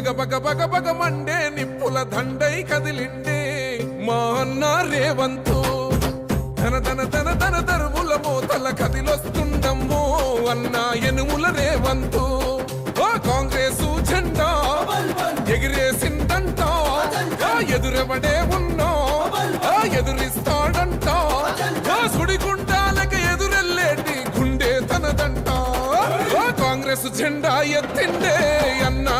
బగ బగ బగ బగ Monday నిప్పుల దండై కదిలిండే మా అన్న రేవంతు. ధన ధన ధన ధన దరువుల మోతల కదిలొస్తుండమ్మో అన్న ఎనుముల రేవంతు. కాంగ్రెస్ కాంగ్రెసు జెండా ఎగిరేసిందంట. ఎదురెవడే ఉన్నా. ఎదురిస్తాడంట. సుడిగుండాలకు ఎదురెళ్ళేటి ఎదురెల్లేటి గుండె తనదంట. కాంగ్రెస్ జెండా ఎత్తిండే అన్నా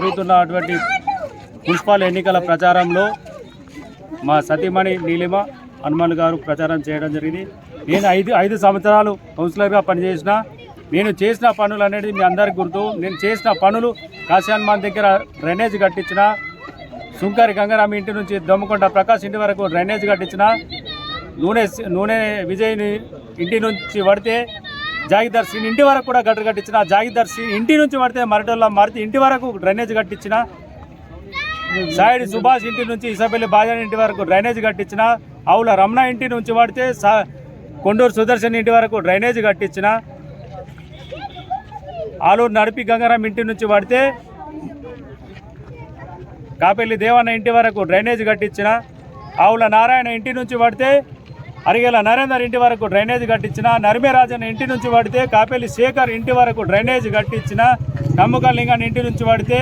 జరుగుతున్నటువంటి మున్సిపల్ ఎన్నికల ప్రచారంలో మా సతీమణి నీలిమ హనుమాన్ గారు ప్రచారం చేయడం జరిగింది. నేను ఐదు ఐదు సంవత్సరాలు కౌన్సిలర్గా పనిచేసిన నేను చేసిన పనులు అనేది మీ అందరికి గుర్తు. నేను చేసిన పనులు కాశీ హనుమాన్ దగ్గర డ్రైనేజ్ కట్టించిన సుంకరి గంగారాం ఇంటి నుంచి దొమ్మకొండ ప్రకాష్ ఇంటి వరకు డ్రైనేజ్ కట్టించిన నూనె నూనె విజయ్ని ఇంటి నుంచి పడితే జాగిదర్ ఇంటి వరకు కూడా గట్టు కట్టించిన. జాగిదర్ ఇంటి నుంచి పడితే మరటోళ్ళ మరితే ఇంటి వరకు డ్రైనేజ్ కట్టించిన. సాయిడి సుభాష్ ఇంటి నుంచి ఇసపల్లి బాజాని ఇంటి వరకు డ్రైనేజ్ కట్టించిన. ఆవుల రమణ ఇంటి నుంచి పడితే సా కొండూరు సుదర్శన్ ఇంటి వరకు డ్రైనేజ్ కట్టించిన. ఆలూరు నడిపి గంగారాం ఇంటి నుంచి పడితే కాపెల్లి దేవన్న ఇంటి వరకు డ్రైనేజ్ కట్టించిన. ఆవుల నారాయణ ఇంటి నుంచి పడితే అరిగేల నరేందర్ ఇంటి వరకు డ్రైనేజ్ కట్టించిన నరిమేరాజన్ ఇంటి నుంచి పడితే కాపేలి శేఖర్ ఇంటి వరకు డ్రైనేజ్ కట్టించిన నమ్మకలింగన్ ఇంటి నుంచి పడితే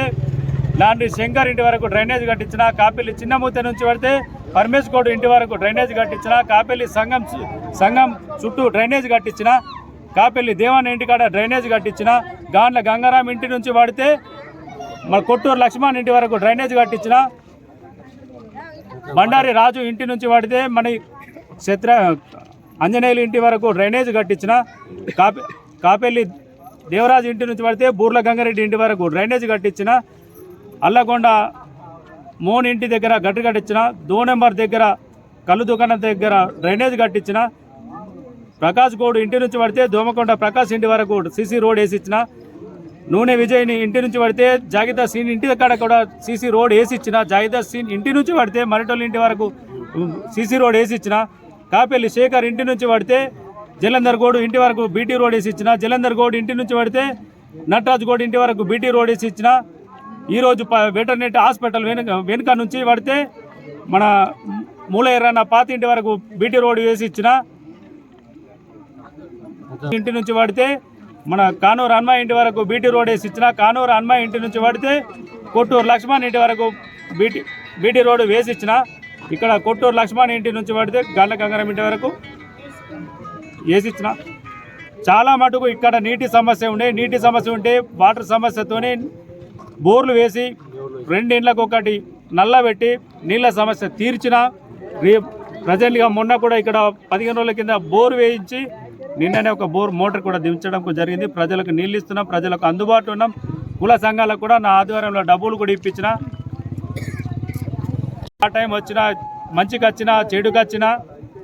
లాంటి శంకర్ ఇంటి వరకు డ్రైనేజ్ కట్టించిన కాపేలి చిన్నమూత నుంచి పడితే పరమేశ్ గౌడ్ ఇంటి వరకు డ్రైనేజ్ కట్టించిన కాపేలి సంఘం సంఘం చుట్టూ డ్రైనేజ్ కట్టించిన కాపెల్లి దేవాన ఇంటికాడ డ్రైనేజ్ కట్టించిన గాండ్ల గంగారాం ఇంటి నుంచి పడితే మన కొట్టూరు లక్ష్మణ్ ఇంటి వరకు డ్రైనేజ్ కట్టించిన బండారి రాజు ఇంటి నుంచి పడితే మన శత్ర అంజనేయులు ఇంటి వరకు డ్రైనేజ్ కట్టించిన కాపే కాపెల్లి దేవరాజు ఇంటి నుంచి పడితే బూర్ల గంగారెడ్డి ఇంటి వరకు డ్రైనేజ్ కట్టించిన అల్లకొండ మోన్ ఇంటి దగ్గర గట్టు కట్టించిన దో నెంబర్ దగ్గర కళ్ళు దుకాణం దగ్గర డ్రైనేజ్ కట్టించిన ప్రకాష్ గౌడ్ ఇంటి నుంచి పడితే దోమకొండ ప్రకాష్ ఇంటి వరకు సీసీ రోడ్ వేసి ఇచ్చిన నూనె విజయ్ని ఇంటి నుంచి పడితే జాగితా సీన్ ఇంటి దగ్గర కూడా సీసీ రోడ్ వేసి ఇచ్చిన సీన్ ఇంటి నుంచి పడితే మరిటోళ్ళ ఇంటి వరకు సీసీ రోడ్ వేసిచ్చిన కాపెల్లి శేఖర్ ఇంటి నుంచి పడితే జలంధర్ గోడు ఇంటి వరకు బీటీ రోడ్ వేసి ఇచ్చిన జలంధర్ గోడు ఇంటి నుంచి పడితే నటరాజ్ గోడు ఇంటి వరకు బీటీ రోడ్ వేసి ఇచ్చిన ఈరోజు ప వెటర్నరీ హాస్పిటల్ వెనుక వెనుక నుంచి పడితే మన మూల పాత ఇంటి వరకు బీటీ రోడ్ వేసి ఇచ్చిన ఇంటి నుంచి పడితే మన కానూరు అన్మా ఇంటి వరకు బీటీ రోడ్ వేసి ఇచ్చిన కానూరు అన్మా ఇంటి నుంచి పడితే కొట్టూరు లక్ష్మణ్ ఇంటి వరకు బీటీ బీటీ రోడ్ వేసి ఇచ్చిన ఇక్కడ కొట్టూరు లక్ష్మణ్ ఇంటి నుంచి పడితే గండ్ల గంగరం ఇంటి వరకు. వేసి ఇచ్చిన చాలా మటుకు ఇక్కడ నీటి సమస్య ఉండే నీటి సమస్య ఉంటే వాటర్ సమస్యతోనే బోర్లు వేసి రెండిండ్లకు ఒకటి నల్లబెట్టి నీళ్ళ సమస్య తీర్చిన. రే ప్రజెంట్గా మొన్న కూడా ఇక్కడ పదిహేను రోజుల కింద బోర్ వేయించి నిన్ననే ఒక బోర్ మోటార్ కూడా దించడం జరిగింది. ప్రజలకు నీళ్ళు ఇస్తున్నాం ప్రజలకు అందుబాటులో ఉన్నాం. కుల సంఘాలకు కూడా నా ఆధ్వర్యంలో డబ్బులు కూడా ఇప్పించిన. ఆ టైం వచ్చినా మంచికి వచ్చినా చెడుకు వచ్చినా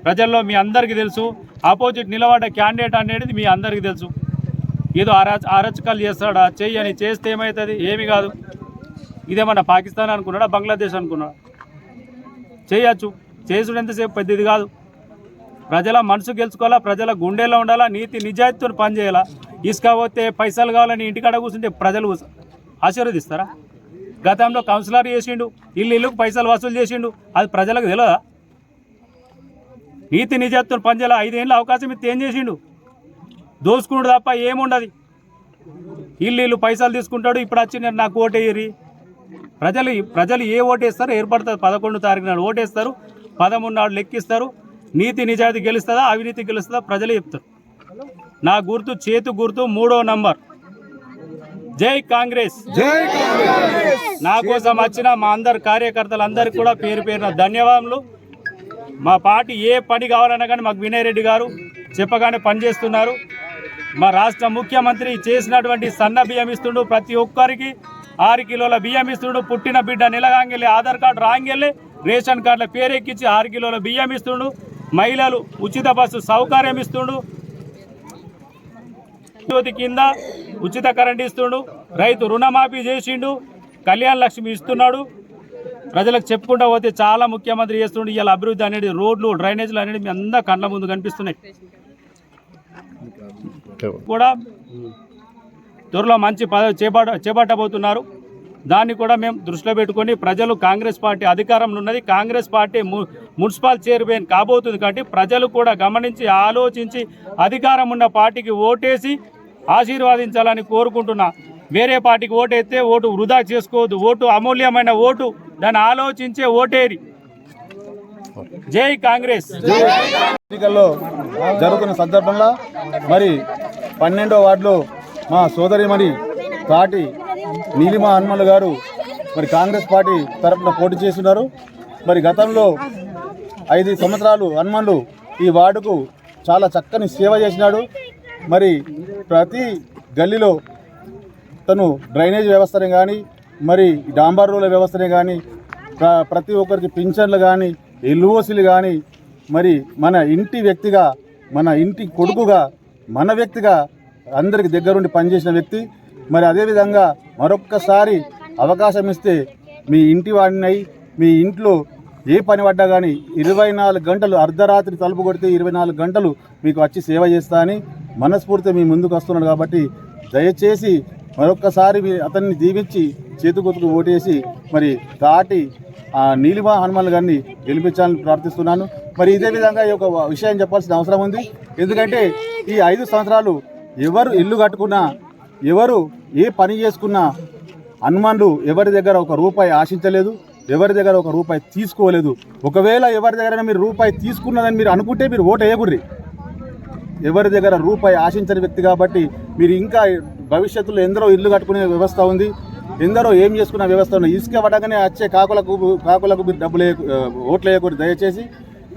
ప్రజల్లో మీ అందరికీ తెలుసు ఆపోజిట్ నిలబడ్డ క్యాండిడేట్ అనేది మీ అందరికీ తెలుసు. ఏదో అరాచ అరచకాలు చేస్తాడా? చెయ్యి అని చేస్తే ఏమవుతుంది ఏమి కాదు. ఇదేమన్నా పాకిస్తాన్ అనుకున్నాడా? బంగ్లాదేశ్ అనుకున్నాడా? చేయొచ్చు. చేసుడు ఎంతసేపు? పెద్దది కాదు. ప్రజల మనసు గెలుచుకోవాలా? ప్రజల గుండెల్లో ఉండాలా? నీతి నిజాయితీతో పనిచేయాలా? ఇసుక పోతే పైసలు కావాలని ఇంటికాడ కూర్చుంటే ప్రజలు ఆశీర్వదిస్తారా? గతంలో కౌన్సిలర్ చేసిండు ఇల్లు ఇల్లుకు పైసలు వసూలు చేసిండు. అది ప్రజలకు తెలియదా నీతి నిజాయితీతో పనిచేయాలా ఐదేళ్ళ అవకాశం ఇస్తే ఏం చేసిండు? దోసుకుండు తప్ప ఏముండదు. ఇల్లు ఇల్లు పైసలు తీసుకుంటాడు ఇప్పుడు వచ్చి నేను నాకు ఓటేయరి ప్రజలు ప్రజలు ఏ ఓటేస్తారో ఏర్పడుతుంది పదకొండు తారీఖు నాడు. ఓటేస్తారు పదమూడు నాడు లెక్కిస్తారు. నీతి నిజాయితీ గెలుస్తుందా అవినీతి గెలుస్తుందా? ప్రజలే చెప్తారు. నా గుర్తు చేతు గుర్తు మూడో నంబర్. జై కాంగ్రెస్. నా కోసం వచ్చిన మా అందరు కార్యకర్తలందరికీ కూడా పేరు పేరున ధన్యవాదములు. మా పార్టీ ఏ పని కావాలన్నా కానీ మాకు వినయ్ రెడ్డి గారు చెప్పగానే పనిచేస్తున్నారు మా రాష్ట్ర ముఖ్యమంత్రి చేసినటువంటి సన్న బియ్యం ఇస్తుండు ప్రతి ఒక్కరికి. ఆరు కిలోల బియ్యం ఇస్తుండు పుట్టిన బిడ్డ నిలగాంగెళ్ళి ఆధార్ కార్డు రాంగెళ్ళి రేషన్ కార్డుల పేరెక్కించి ఆరు కిలోల బియ్యం ఇస్తుండు. మహిళలు ఉచిత బస్సు సౌకర్యం ఇస్తుండు. జ్యోతి కింద ఉచిత కరెంట్ ఇస్తుండు రైతు రుణమాఫీ చేసిండు కళ్యాణ లక్ష్మి ఇస్తున్నాడు. ప్రజలకు చెప్పుకుంటూ పోతే చాలా ముఖ్యమంత్రి చేస్తుండు. ఇవాళ అభివృద్ధి అనేది రోడ్లు డ్రైనేజీలు అనేది మీ అందరి కండ్ల ముందు కనిపిస్తున్నాయి. కూడా త్వరలో మంచి చేపట్ట చేపట్టబోతున్నారు. దాన్ని కూడా మేము దృష్టిలో పెట్టుకొని ప్రజలు కాంగ్రెస్ పార్టీ అధికారంలో ఉన్నది. కాంగ్రెస్ పార్టీ మున్సిపల్ చైర్మన్ కాబోతుంది కాబట్టి ప్రజలు కూడా గమనించి ఆలోచించి అధికారం ఉన్న పార్టీకి ఓటేసి ఆశీర్వాదించాలని కోరుకుంటున్నా. వేరే పార్టీకి ఓటేస్తే ఓటు వృధా చేసుకోవద్దు. ఓటు అమూల్యమైన ఓటు. దాన్ని ఆలోచించే ఓటేరి. జై కాంగ్రెస్. ఎన్నికల్లో జరుగుతున్న సందర్భంలో మరి పన్నెండో వార్డులో మా సోదరిమణి తాటి నీలిమ హనుమల్ గారు మరి కాంగ్రెస్ పార్టీ తరఫున పోటీ చేస్తున్నారు. మరి గతంలో ఐదు సంవత్సరాలు హనుమన్లు ఈ వార్డుకు చాలా చక్కని సేవ చేసినాడు. మరి ప్రతి గల్లీలో తను డ్రైనేజ్ వ్యవస్థనే కానీ మరి డాంబర్ రోడ్ల వ్యవస్థనే కానీ ప్రతి ఒక్కరికి పింఛన్లు కానీ ఎల్ఓసీలు కానీ మరి మన ఇంటి వ్యక్తిగా మన ఇంటి కొడుకుగా మన వ్యక్తిగా అందరికి దగ్గరుండి పనిచేసిన వ్యక్తి. మరి అదేవిధంగా మరొక్కసారి అవకాశం ఇస్తే మీ ఇంటి వాడినై మీ ఇంట్లో ఏ పని పడ్డా కానీ ఇరవై నాలుగు గంటలు అర్ధరాత్రి తలుపు కొడితే ఇరవై నాలుగు గంటలు మీకు వచ్చి సేవ చేస్తా అని మనస్ఫూర్తి మీ ముందుకు వస్తున్నాడు కాబట్టి దయచేసి మరొక్కసారి మీ అతన్ని దీవించి చేతుకొతుకు ఓటేసి మరి దాటి ఆ నీలిమ హనుమాన్ గారిని గెలిపించాలని ప్రార్థిస్తున్నాను. మరి ఇదే విధంగా ఈ యొక్క విషయం చెప్పాల్సిన అవసరం ఉంది. ఎందుకంటే ఈ ఐదు సంవత్సరాలు ఎవరు ఇల్లు కట్టుకున్నా ఎవరు ఏ పని చేసుకున్నా హనుమాన్లు ఎవరి దగ్గర ఒక రూపాయి ఆశించలేదు ఎవరి దగ్గర ఒక రూపాయి తీసుకోలేదు. ఒకవేళ ఎవరి దగ్గర మీరు రూపాయి తీసుకున్నదని మీరు అనుకుంటే మీరు ఓటు వేయకుర్రి ఎవరి దగ్గర రూపాయి ఆశించని వ్యక్తి కాబట్టి మీరు ఇంకా భవిష్యత్తులో ఎందరో ఇల్లు కట్టుకునే వ్యవస్థ ఉంది. ఎందరో ఏం చేసుకునే వ్యవస్థ ఉంది. ఇసుక పడగానే వచ్చే కాకులకు కాకులకు మీరు డబ్బులు ఓట్లు వేయకూడదు. దయచేసి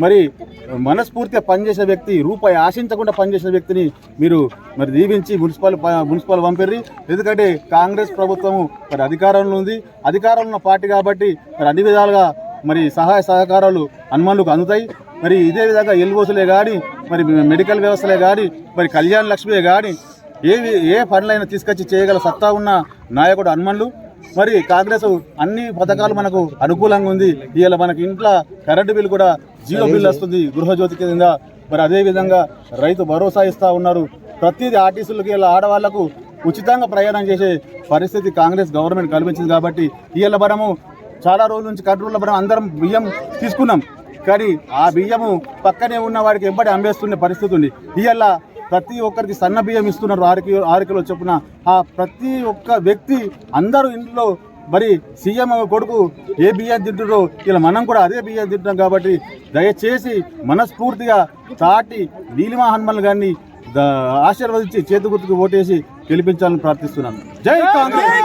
మరి మనస్ఫూర్తిగా పనిచేసే వ్యక్తి రూపాయి ఆశించకుండా పనిచేసిన వ్యక్తిని మీరు మరి దీవించి మున్సిపల్ మున్సిపల్ పంపిర్రి. ఎందుకంటే కాంగ్రెస్ ప్రభుత్వము మరి అధికారంలో ఉంది. అధికారంలో ఉన్న పార్టీ కాబట్టి మరి అన్ని విధాలుగా మరి సహాయ సహకారాలు హనుమానులకు అందుతాయి. మరి ఇదే విధంగా ఎల్వోసులే కానీ మరి మెడికల్ వ్యవస్థలే కానీ మరి కళ్యాణ లక్ష్మియే కానీ ఏవి ఏ పనులైనా తీసుకొచ్చి చేయగల సత్తా ఉన్న నాయకుడు హనుమన్లు మరి కాంగ్రెస్ అన్ని పథకాలు మనకు అనుకూలంగా ఉంది. ఇవాళ మనకి ఇంట్లో కరెంటు బిల్ కూడా జీరో బిల్ వస్తుంది గృహజ్యోతి కింద. మరి అదే విధంగా రైతు భరోసా ఇస్తా ఉన్నారు. ప్రతిదీ ఆర్టీసీలకి ఇలా ఆడవాళ్ళకు ఉచితంగా ప్రయాణం చేసే పరిస్థితి కాంగ్రెస్ గవర్నమెంట్ కల్పించింది కాబట్టి ఇవాళ మనము చాలా రోజుల నుంచి కంట్రోల్లో మనం అందరం బియ్యం తీసుకున్నాం. కానీ ఆ బియ్యము పక్కనే ఉన్న వాడికి ఎంబడి అమ్మేస్తున్న పరిస్థితి ఉంది. ఇవాళ ప్రతి ఒక్కరికి సన్న బియ్యం ఇస్తున్నారు ఆరు కిలో ఆరు కిలో చొప్పున. ఆ ప్రతి ఒక్క వ్యక్తి అందరూ ఇంట్లో మరి సీఎం కొడుకు ఏ బియ్యం తింటుడో ఇలా మనం కూడా అదే బియ్యం తింటున్నాం కాబట్టి దయచేసి మనస్ఫూర్తిగా తాటి నీలిమా హనుమల్ గారిని ఆశీర్వదించి చేతి గుర్తుకు ఓటేసి గెలిపించాలని ప్రార్థిస్తున్నాను జై కాంగ్రెస్!